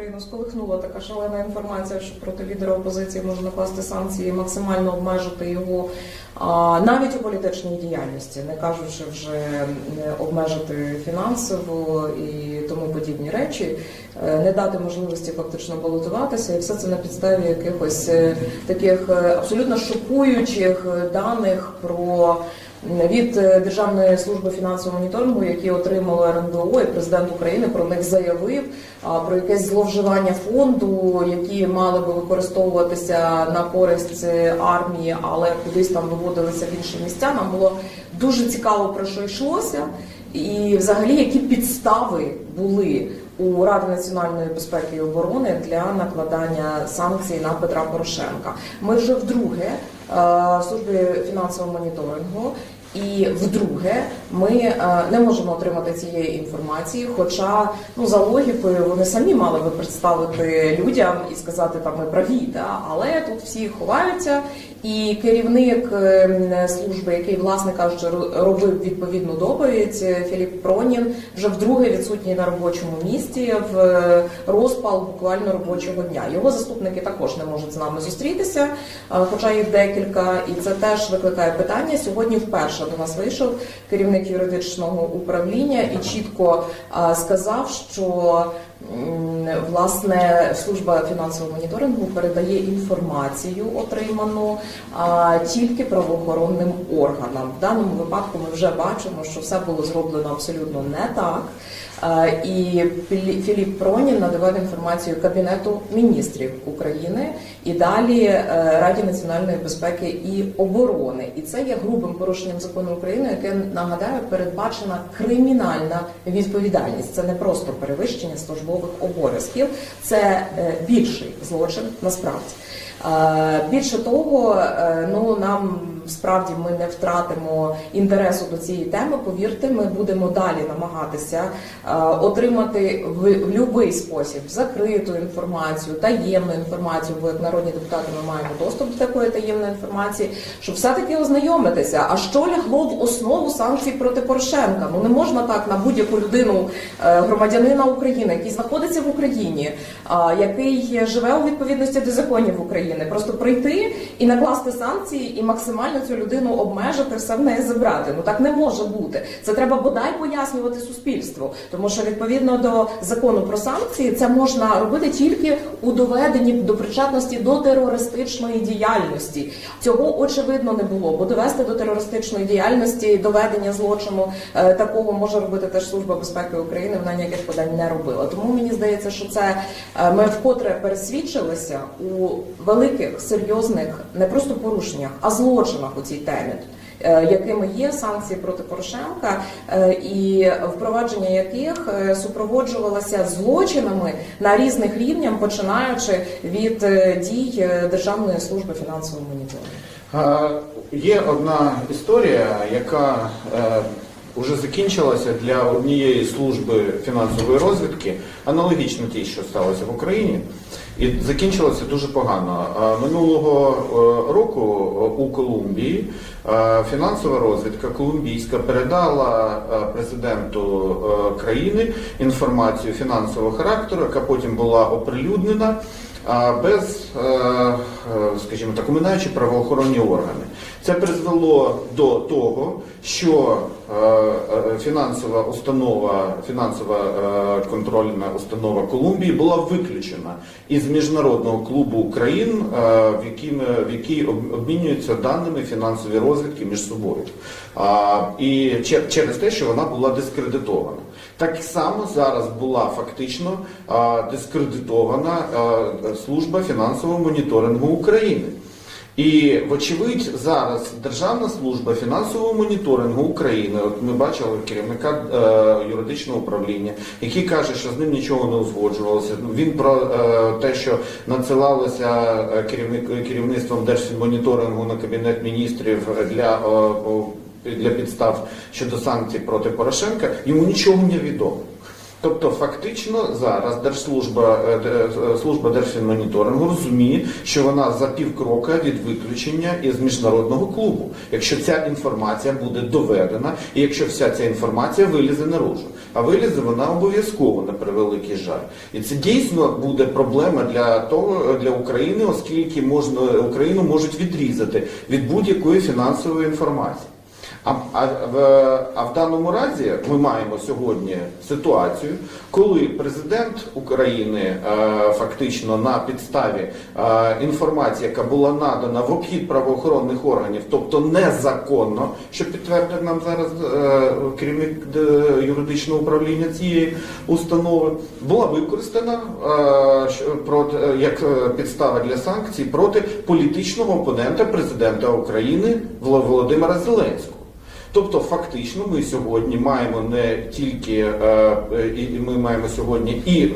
Україну сколихнула така шалена інформація, що проти лідера опозиції можна накласти санкції, максимально обмежити його а, навіть у політичній діяльності, не кажучи вже е, обмежити фінансово і тому подібні речі, е, не дати можливості фактично балотуватися, і все це на підставі якихось е, таких абсолютно шокуючих даних про від е, Державної служби фінансового моніторингу, які отримали РНБО, і президент України про них заявив про якесь зловживання фонду, які мали би використовуватися на користь е, армії, але кудись там виводилися в інші місця. Нам було дуже цікаво про що йшлося, і взагалі які підстави були. У Ради національної безпеки і оборони для накладання санкцій на Петра Порошенка. Ми вже вдруге е, в службі фінансового моніторингу. І вдруге, ми е, не можемо отримати цієї інформації. Хоча ну за логікою вони самі мали би представити людям і сказати там ми праві, да? але тут всі ховаються. І керівник е, служби, який власне кажучи, робив відповідну доповідь, е, Філіп Пронін, вже вдруге відсутній на робочому місці в е, розпал буквально робочого дня. Його заступники також не можуть з нами зустрітися, хоча їх декілька, і це теж викликає питання. Сьогодні вперше до нас вийшов керівник юридичного управління і чітко сказав, що власне служба фінансового моніторингу передає інформацію, отриману тільки правоохоронним органам. В даному випадку ми вже бачимо, що все було зроблено абсолютно не так. І Філі- Філіп Пронін надавав інформацію Кабінету міністрів України і далі е, Раді національної безпеки і оборони. І це є грубим порушенням закону України, яке нагадаю передбачена кримінальна відповідальність. Це не просто перевищення службових обов'язків, це е, більший злочин насправді. Е, Більше того, е, ну нам справді ми не втратимо інтересу до цієї теми. Повірте, ми будемо далі намагатися е, отримати в, будь-який спосіб закриту інформацію, таємну інформацію, бо як народні депутати ми маємо доступ до такої таємної інформації, щоб все-таки ознайомитися. А що лягло в основу санкцій проти Порошенка? Ну не можна так на будь-яку людину громадянина України, який знаходиться в Україні, який живе у відповідності до законів України, просто прийти і накласти санкції і максимально цю людину обмежити, все в неї забрати. Ну так не може бути. Це треба бодай пояснювати суспільству, тому що відповідно до закону про санкції це можна робити тільки у доведенні до причетності до терористичної діяльності. Цього очевидно не було, бо довести до терористичної діяльності доведення злочину е, такого може робити теж служба безпеки України. Вона ніяких подань не робила. Тому мені здається, що це е, ми вкотре пересвідчилися у великих серйозних не просто порушеннях, а злочинах у цій темі. е, Якими є санкції проти Порошенка, е, і впровадження яких е, супроводжувалося злочинами на різних рівнях, починаючи від дій Державної служби фінансового моніторингу. Є одна історія, яка вже закінчилася для однієї служби фінансової розвідки, аналогічно тій, що сталося в Україні, і закінчилося дуже погано. Е, Минулого е, року у Колумбії е, фінансова розвідка колумбійська передала е, президенту е, країни інформацію фінансового характеру, яка потім була оприлюднена без, е, е, скажімо так, оминаючи правоохоронні органи. Це призвело до того, що е, е, фінансова установа, фінансова е, контрольна установа Колумбії була виключена із міжнародного клубу країн, в які, в які об- обмінюються даними фінансові розвідки між собою. І через те, що вона була дискредитована. Так само зараз була фактично дискредитована служба фінансового моніторингу України. І, вочевидь, зараз Державна служба фінансового моніторингу України, от ми бачили керівника е, юридичного управління, який каже, що з ним нічого не узгоджувалося. Ну, Він про е, те, що надсилалося е, керівник, керівництвом Держфінмоніторингу на кабінет міністрів для, е, для підстав щодо санкцій проти Порошенка, йому нічого не відомо. Тобто, фактично зараз Держслужба е, е, служба Держфінмоніторингу розуміє, що вона за півкрока від виключення із міжнародного клубу, якщо ця інформація буде доведена, і якщо вся ця інформація вилізе наружу. А вилізе вона обов'язково на превеликий жаль. І це дійсно буде проблема для того для України, оскільки можна Україну можуть відрізати від будь-якої фінансової інформації. А, а, в, а в даному разі ми маємо сьогодні ситуацію, коли президент України е, фактично на підставі е, інформації, яка була надана в обхід правоохоронних органів, тобто незаконно, що підтвердив нам зараз е, керівник юридичного управління цієї установи, була використана як підстава для санкцій проти політичного опонента президента України Володимира Зеленського. Тобто, фактично, ми сьогодні маємо не тільки е, е, ми маємо сьогодні і е,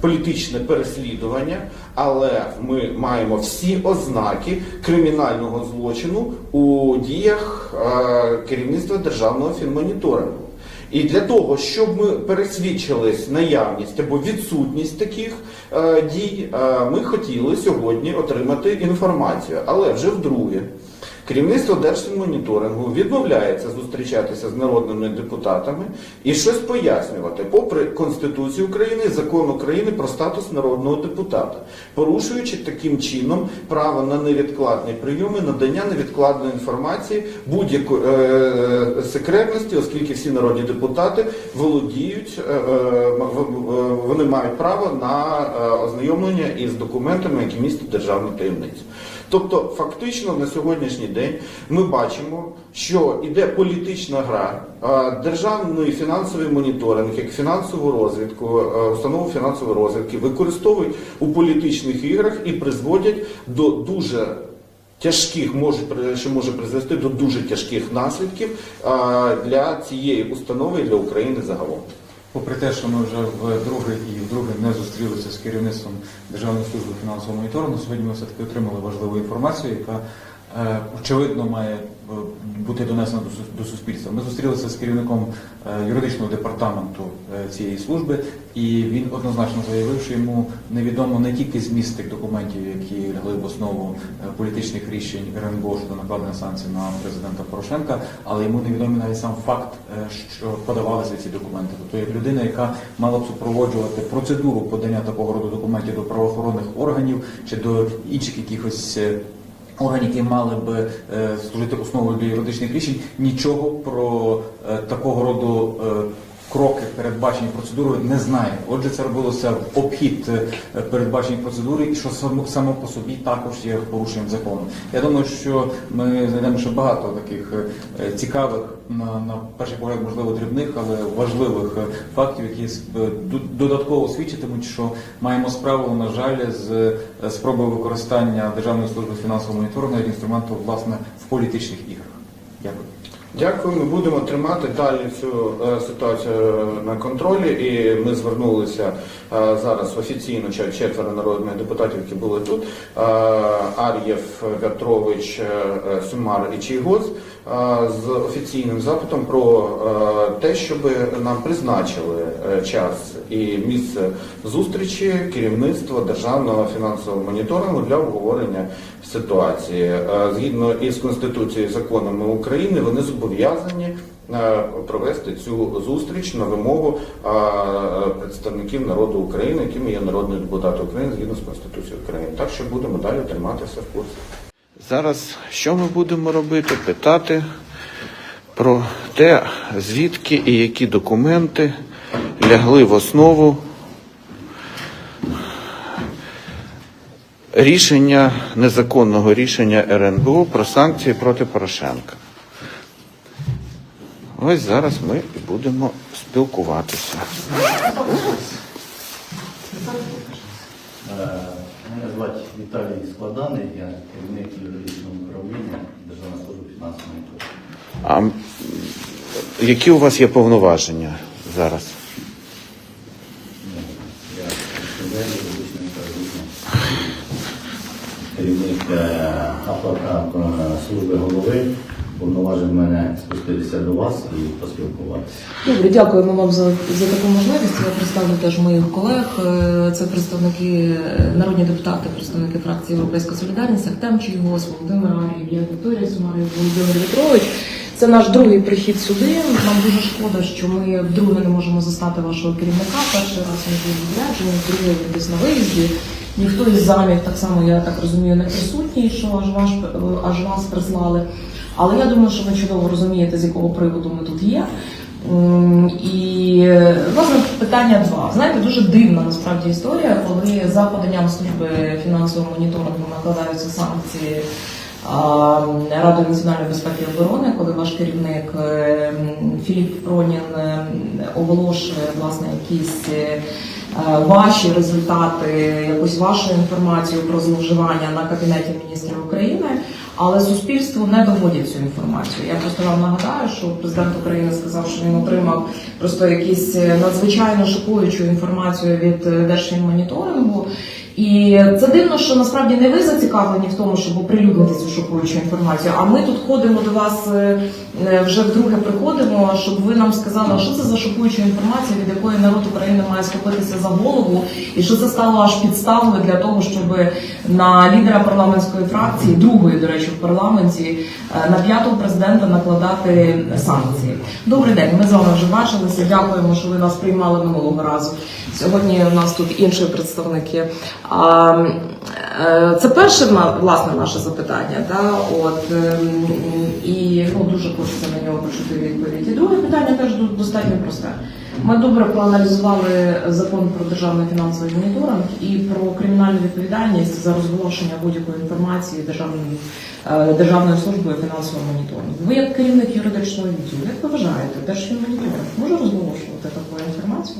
політичне переслідування, але ми маємо всі ознаки кримінального злочину у діях керівництва державного фінмоніторингу. І для того, щоб ми пересвідчились наявність або відсутність таких е, дій, е, ми хотіли сьогодні отримати інформацію, але вже вдруге. Керівництво Держфінмоніторингу відмовляється зустрічатися з народними депутатами і щось пояснювати, попри Конституцію України і закон України про статус народного депутата, порушуючи таким чином право на невідкладний прийом і надання невідкладної інформації будь-якої е, секретності, оскільки всі народні депутати володіють, е, е, в- вони мають право на е, ознайомлення із документами, які містять державну таємницю. Тобто, фактично на сьогоднішній день ми бачимо, що іде політична гра, державний фінансовий моніторинг, як фінансову розвідку, е, установу фінансової розвідки використовують у політичних іграх і призводять до дуже тяжких, може що може призвести до дуже тяжких наслідків для цієї установи і для України загалом. Попри те, що ми вже вдруге і вдруге не зустрілися з керівництвом Державної служби фінансового моніторингу, сьогодні ми все-таки отримали важливу інформацію, яка очевидно має е, бути донесена до, су- до суспільства. Ми зустрілися з керівником е, юридичного департаменту е, цієї служби, і він однозначно заявив, що йому невідомо не тільки зміст тих документів, які лягли в основу е, політичних рішень РНБО щодо накладення санкцій на президента Порошенка, але йому невідомий навіть сам факт, е, що подавалися ці документи. Тобто як людина, яка мала б супроводжувати процедуру подання такого роду документів до правоохоронних органів чи до інших якихось. Органів, які мали б е, служити основою для юридичних рішень, нічого про е, такого роду е, кроки, передбачені процедурою, не знає. Отже, це робилося в обхід е, передбачені процедури, і що само, по собі також є порушенням закону. Я думаю, що ми знайдемо ще багато таких е, цікавих, на, на перший погляд, можливо, дрібних, але важливих е, фактів, які додатково свідчитимуть, що маємо справу, на жаль, з спробою використання Державної служби фінансового моніторингу як інструменту власне в політичних іграх. Дякую. Дякую. Ми будемо тримати далі цю е, ситуацію на контролі. І ми звернулися е, зараз офіційно четверо народних депутатів, які були тут. е, Ар'єв, Вятрович, е, е, і Чийгоз е, з офіційним запитом про те, щоб нам призначили е, час і місце зустрічі керівництва державного фінансового моніторингу для обговорення ситуації. Е, Згідно із Конституцією і законами України, вони зобов'язані е, провести цю зустріч на вимогу представників народу України, якими є народні депутати України згідно з Конституцією України. Так що будемо далі триматися в курсі. Зараз що ми будемо робити? Питати про те, звідки і які документи лягли в основу рішення незаконного рішення РНБО про санкції проти Порошенка. Ось зараз ми будемо спілкуватися. Е, Мене звати Віталій Складаний, я керівник юридичного управління Державної служби фінансової. А які у вас є повноваження зараз? Ну, Я представляю юридичне управління. Керівник е, апарату служби голови повноважив мене спуститися до вас і поспілкуватися. Добре, дякуємо вам за, за таку можливість. Я представлю теж моїх колег. Е, Це представники, е, народні депутати, представники фракції Європейська Солідарність, Ахтем Чийгос, Володимир Арій, Вікторія Сумарів, Володимир Вітрович. Це наш другий прихід сюди. Нам дуже шкода, що ми вдруге не можемо застати вашого керівника. Перший раз він був відряджений, другий десь на виїзді. Ніхто із замів, так само я так розумію, не присутній, що аж ваш аж вас прислали. Але я думаю, що ви чудово розумієте, з якого приводу ми тут є. І власне питання два. Знаєте, дуже дивна насправді історія, коли за поданням служби фінансового моніторингу накладаються санкції а, Радою національної безпеки і оборони, коли ваш керівник е, Філіп Пронін е, оголошує власне якісь. е, Ваші результати, якусь вашу інформацію про зловживання на кабінеті міністрів України, але суспільству не доводять цю інформацію. Я просто вам нагадаю, що президент України сказав, що він отримав просто якісь е, надзвичайно шокуючу інформацію від е, Держфінмоніторингу. І це дивно, що насправді не ви зацікавлені в тому, щоб оприлюднити цю шокуючу інформацію. А ми тут ходимо до вас е, е, вже вдруге приходимо, щоб ви нам сказали, що це за шокуюча інформація, від якої народ України має схопитися за голову, і що це стало аж підставою для того, щоб на лідера парламентської фракції, другої, до речі, в парламенті, е, на п'ятого президента накладати санкції. Добрий день, ми з вами вже бачилися. Дякуємо, що ви нас приймали минулого разу. Сьогодні у нас тут інші представники. Е, Це перше власне наше запитання. Да? От, ем, і ну, дуже хочеться на нього почути відповідь. І друге питання теж достатньо просте. Ми добре проаналізували закон про державний фінансовий моніторинг і про кримінальну відповідальність за розголошення будь-якої інформації державною е, державною службою фінансового моніторингу. Ви як керівник юридичного відділу, як ви вважаєте, держфінмоніторинг може розголошувати таку інформацію?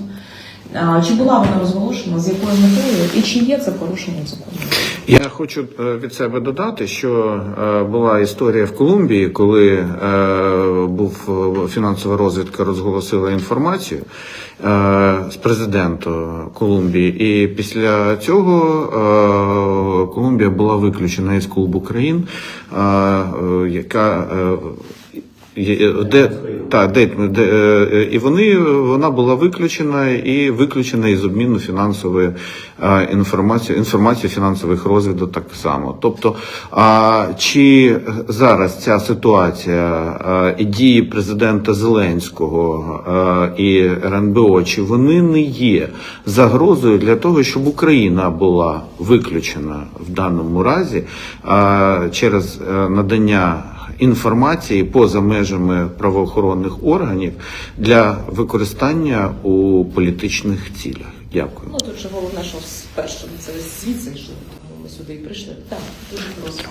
Чи була вона розголошена, з якою метою, і чи є це порушенням закону? Я хочу е, від себе додати, що е, була історія в Колумбії, коли е, був фінансова розвідка, розголосила інформацію з президента Колумбії, і після цього Колумбія була виключена із клубу країн, яка де, та, де, де, е, і вони вона була виключена і виключена із обміну фінансової е, інформації, інформації фінансових розвідок так само. Тобто, а, чи зараз ця ситуація е, і дії президента Зеленського е, і РНБО, чи вони не є загрозою для того, щоб Україна була виключена в даному разі е, через е, надання інформації поза межами правоохоронних органів для використання у політичних цілях. Дякую. Ну тут же головне, що спершу це звідси, що тому ми сюди і прийшли. Так, дуже просимо.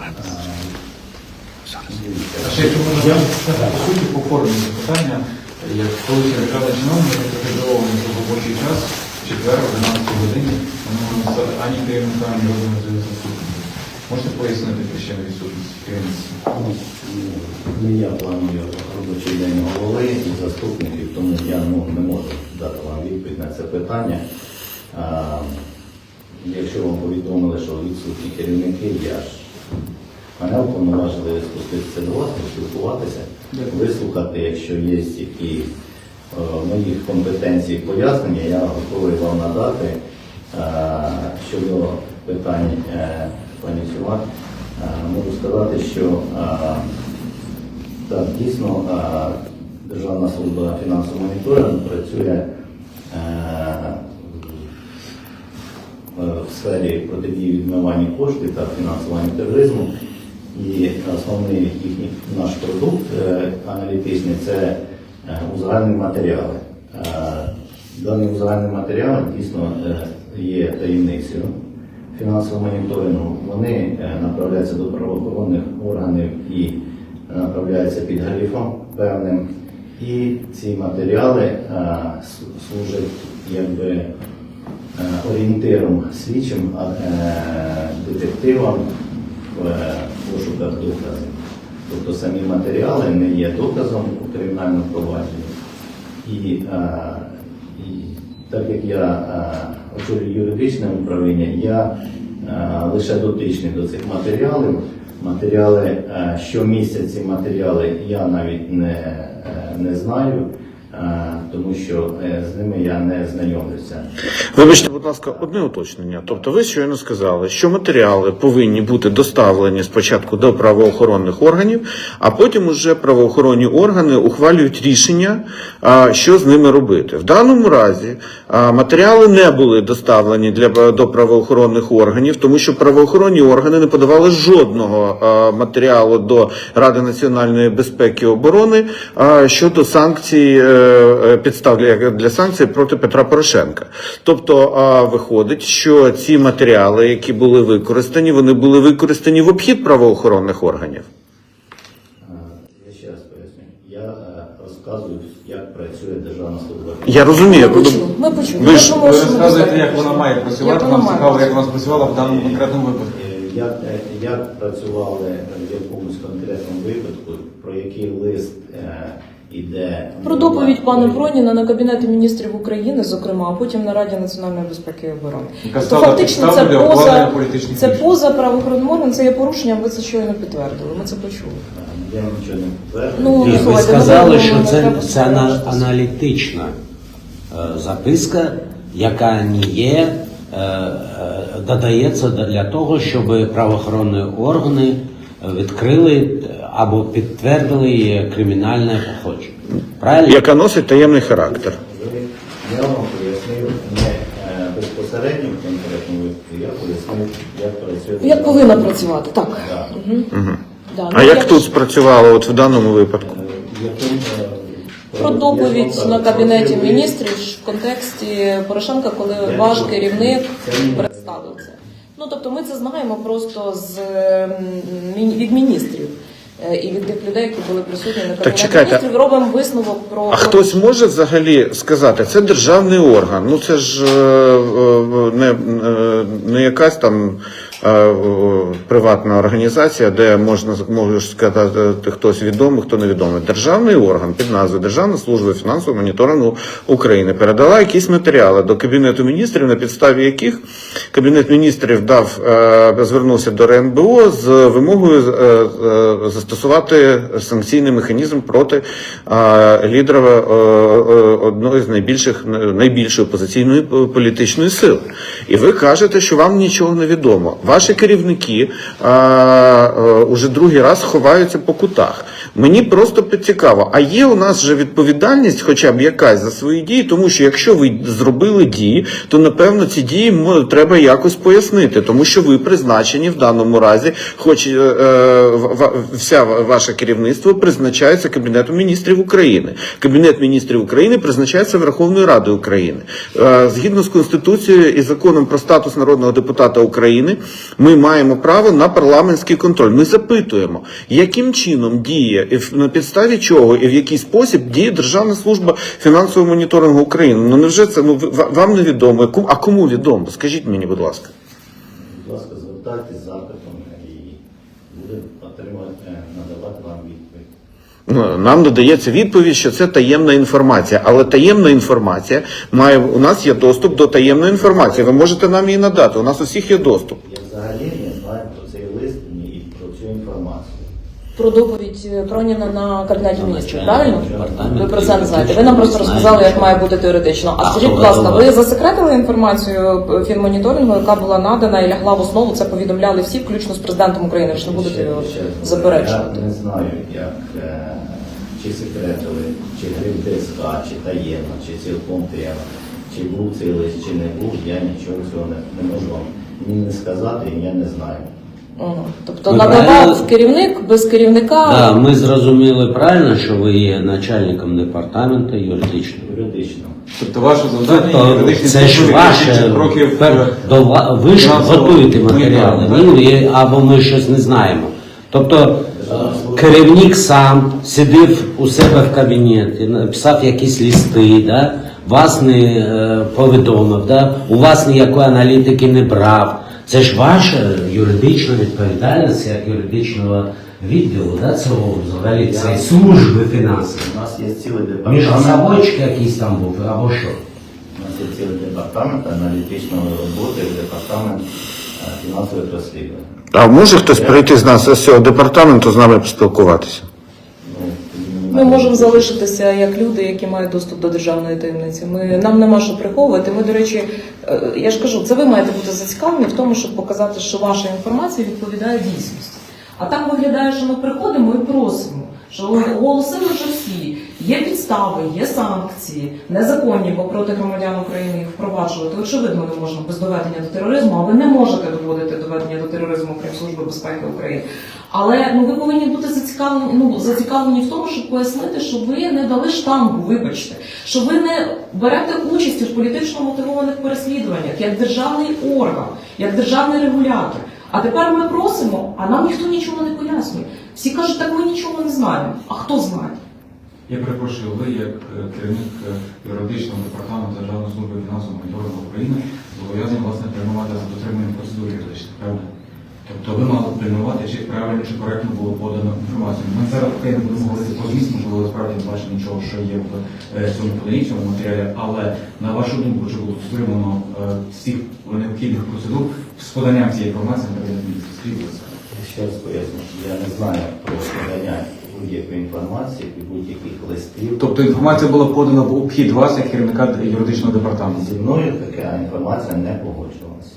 А ще якщо можна по суті по формі запитання, як коли державний чиновник акредитований за робочий час, в четвер, о 12 годині, ми можемо стати ані керівника, ані жодного. Можете пояснити причину відсутності керівництва? Ну, я планую робочий день голови і заступників, тому я ну, не можу дати вам відповідь на це питання. А, якщо вам повідомили, що відсутні керівники, я ж мене уповноважили спуститися до вас, поспілкуватися, вислухати, якщо є які е, моїх компетенцій пояснення, я готовий вам надати. Е, Щодо питань е, пані Сюла, е, можу сказати, що е, так, дійсно е, Державна служба фінансового моніторингу працює в- сфері протидії відмивання коштів та фінансування тероризму. І основний їхній наш продукт аналітичний це узагальнені матеріали. Дані узагальнені матеріали дійсно є таємницею фінансового моніторингу. Вони е, направляються до правоохоронних органів і направляються під грифом певним. І ці матеріали е, служать якби е, орієнтиром слідчим е, детективам в е, пошуках доказів. Тобто самі матеріали не є доказом у кримінальному провадженні. І, е, і так як я е, очолюю юридичне управління, я е, лише дотичний до цих матеріалів, Матеріали, е, щомісяці матеріали, я навіть не, е, не знаю, тому що е, з ними я не знайомився. Вибачте, будь ласка, одне уточнення. Тобто ви щойно сказали, що матеріали повинні бути доставлені спочатку до правоохоронних органів, а потім уже правоохоронні органи ухвалюють рішення, що з ними робити. В даному разі матеріали не були доставлені для до правоохоронних органів, тому що правоохоронні органи не подавали жодного матеріалу до Ради національної безпеки і оборони щодо санкцій е, підстав для, для санкцій проти Петра Порошенка. Тобто а, виходить, що ці матеріали, які були використані, вони були використані в обхід правоохоронних органів. Е, Я ще раз поясню. Я е, розказую, як працює Державна служба. Я розумію. Ми почули, ми почули. Ви ж- Ви розказуєте, як вона має працювати. Як вона Нам цікаво, як вона спрацювала в даному конкретному випадку. Е, Як, е, як працювали в якомусь конкретному випадку, про який лист е, іде Про доповідь пана Проніна на Кабінеті міністрів України, зокрема, а потім на Раді національної безпеки і оборони. То фактично це поза це поза правоохоронним органом, це є порушенням. Ви це щойно підтвердили. Ми це почули. Я нічого не підтверджую. Ну, ви сказали, що це, це ана- аналітична е, записка, яка не є, е, е, додається для того, щоб правоохоронні органи відкрили або підтвердили її кримінальне походження. Правильно? Яка носить таємний характер. Я вам пояснив не безпосередньо в конкретному випадку, я пояснив, як працює. Як повинна працювати, так. Так. Мгм. Да, А ну, як якщо- тут спрацювало от в даному випадку? Е, яким, е, Про доповідь на кабінеті міністрів в контексті Порошенка, коли ваш керівник представив це. Ну тобто ми це знаємо просто з ем, від міністрів і від тих людей, які були присутні на так, чекайте. міністрів. Робимо висновок про А хтось може взагалі сказати, це державний орган, ну це ж е, е, не, е, не якась там е, е, приватна організація, де можна можеш сказати хтось відомий, хто невідомий. Державний орган під назвою Державна служба фінансового моніторингу України передала якісь матеріали до Кабінету міністрів, на підставі яких Кабінет міністрів дав е, звернувся до РНБО з вимогою е, е, застосувати санкційний механізм проти лідера одної з найбільших найбільшої опозиційної політичної сили. І ви кажете, що вам нічого не відомо. Ваші керівники е, е, уже другий раз ховаються по кутах. Мені просто цікаво, а є у нас вже відповідальність, хоча б якась за свої дії, тому що якщо ви зробили дії, то напевно ці дії треба якось пояснити, тому що ви призначені в даному разі, хоч е, е, вся ваше керівництво призначається Кабінетом міністрів України. Кабінет міністрів України призначається Верховною Радою України. Е, Згідно з Конституцією і законом про статус народного депутата України, ми маємо право на парламентський контроль. Ми запитуємо, яким чином діє і на підставі чого і в який спосіб діє Державна служба фінансового моніторингу України. Ну невже це ну вам невідомо? Ку- А кому відомо? Скажіть мені, будь ласка. Будь ласка, звертайтесь з запитом і будемо отримувати, е, надавати вам відповідь. Ну, Нам додається відповідь, що це таємна інформація, але таємна інформація має у нас є доступ до таємної інформації. Ви можете нам її надати. У нас у всіх є доступ. Я взагалі не знаю про цей лист ні і про цю інформацію. Про доповідь е, Проніна на кабінеті міністрів. Правильно? Ви про це не знаєте. Ви нам просто розказали, як має бути теоретично. А скажіть, будь ласка, ви засекретили інформацію е, фінмоніторингу, яка була надана і лягла в основу? Це повідомляли всі, включно з президентом України. Ви ж не будете його заперечувати. Я не знаю, як е, чи секретили, чи ДСК, чи таємно, чи цілком таємно, чи був цей лист, чи не був, я нічого цього не можу вам ні не сказати, і я не знаю. Мгм. Тобто Ми надавав правильно- керівник без керівника. Да, ми зрозуміли правильно, що ви є начальником департаменту юридичного. Юридично. Тобто ваше завдання Тобто юридичні це ж ваше кроків пер- е, до ва- ви ж готуєте матеріали, моніторингу, ні, або ми щось не знаємо. Тобто е, керівник сам сидів у себе в кабінеті, написав якісь листи, да? вас не е, повідомив, да? у вас ніякої аналітики не брав. Це ж ваша юридична відповідальність як юридичного відділу, да? цього взагалі цієї служби фінансової. У нас є цілий Між департамент. заводчик якийсь там був, або що? У нас є цілий департамент аналітичної роботи, департамент фінансових розслідувань. А може хтось прийти з нас з цього департаменту з нами поспілкуватися? Ми можемо залишитися як люди, які мають доступ до державної таємниці. Ми нам нема що приховувати. Ми, до речі, е, я ж кажу, це ви маєте бути зацікавлені в тому, щоб показати, що ваша інформація відповідає дійсності. А так виглядає, що ми приходимо і просимо, що оголосили вже всі. Є підстави, є санкції, незаконні, бо проти громадян України їх впроваджувати. Очевидно, не можна без доведення до тероризму, а ви не можете доводити доведення до тероризму, крім Служби безпеки України. Але ну ви повинні бути зацікавлені, ну зацікавлені в тому, щоб пояснити, що ви не дали штампу, вибачте, що ви не берете участь у політично мотивованих переслідуваннях як державний орган, як державний регулятор. А тепер ми просимо, а нам ніхто нічого не пояснює. Всі кажуть, так ми нічого не знаємо. А хто знає? Я перепрошую, ви як е, керівник е, юридичного департаменту Державної служби фінансового моніторингу України зобов'язані власне пильнувати за дотриманням процедур юридичних, правда? Тобто ви мали пильнувати, чи правильно чи коректно було подано інформацію. Ми зараз поки не будемо говорити про зміст, можливо, справді не бачите нічого, що є в е, цьому поданні, цьому матеріалі, але на вашу думку, чи було дотримано е, всіх необхідних процедур з поданням цієї інформації на Кабінет міністрів? Скажіть. Ще раз поясню, я не знаю про подання будь-якої інформації і будь-яких листів. Тобто інформація була подана в обхід вас як керівника юридичного департаменту. зі мною така інформація не погоджувалася.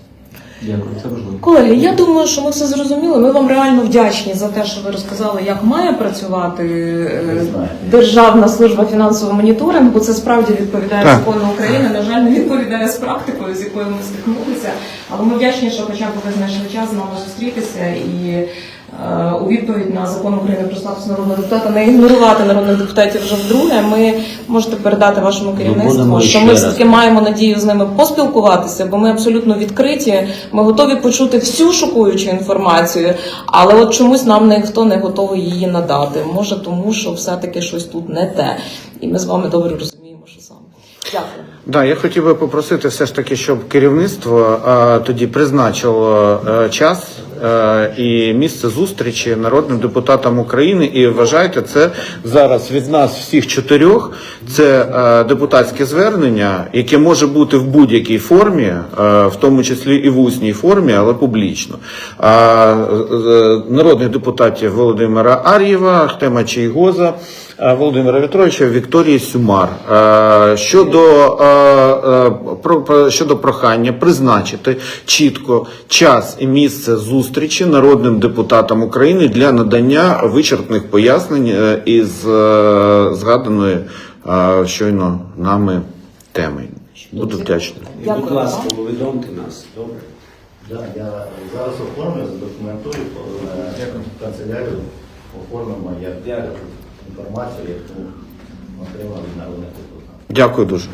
Дякую, це важливо. Колеги, я думаю, що ми все зрозуміли. Ми вам реально вдячні за те, що ви розказали, як має працювати е, Державна служба фінансового моніторингу. Це справді відповідає закону України. На жаль, не відповідає з практикою, з якою ми стикнулися. Але ми вдячні, що хоча б ви знайшли час з нами зустрітися і. е, У відповідь на закон України про статус народного депутата не ігнорувати народних депутатів вже вдруге. Ми можете передати вашому керівництву, що ми все таки маємо надію з ними поспілкуватися, бо ми абсолютно відкриті. Ми готові почути всю шокуючу інформацію, але от чомусь нам ніхто не готовий її надати. Може, тому що все-таки щось тут не те. І ми з вами добре розуміємо, що саме. Дякую. Да, я хотів би попросити все ж таки, щоб керівництво е, тоді призначило е, час е, і місце зустрічі народним депутатам України. І вважайте, це зараз від нас всіх чотирьох. Це е, депутатське звернення, яке може бути в будь-якій формі, е, в тому числі і в усній формі, але публічно. А, народних депутатів Володимира Ар'єва, Ахтема Чайгоза. Е, Володимира Вітровича Вікторії Сюмар Е, щодо, е, щодо прохання призначити чітко час і місце зустрічі народним депутатам України для надання вичерпних пояснень із згаданої щойно нами теми. Буду вдячний. Будь ласка, повідомте нас. Добре. Да, я зараз оформлю, задокументую канцелярію, оформимо як інформацію, яку отримав від народних депутатів. Дякую дуже.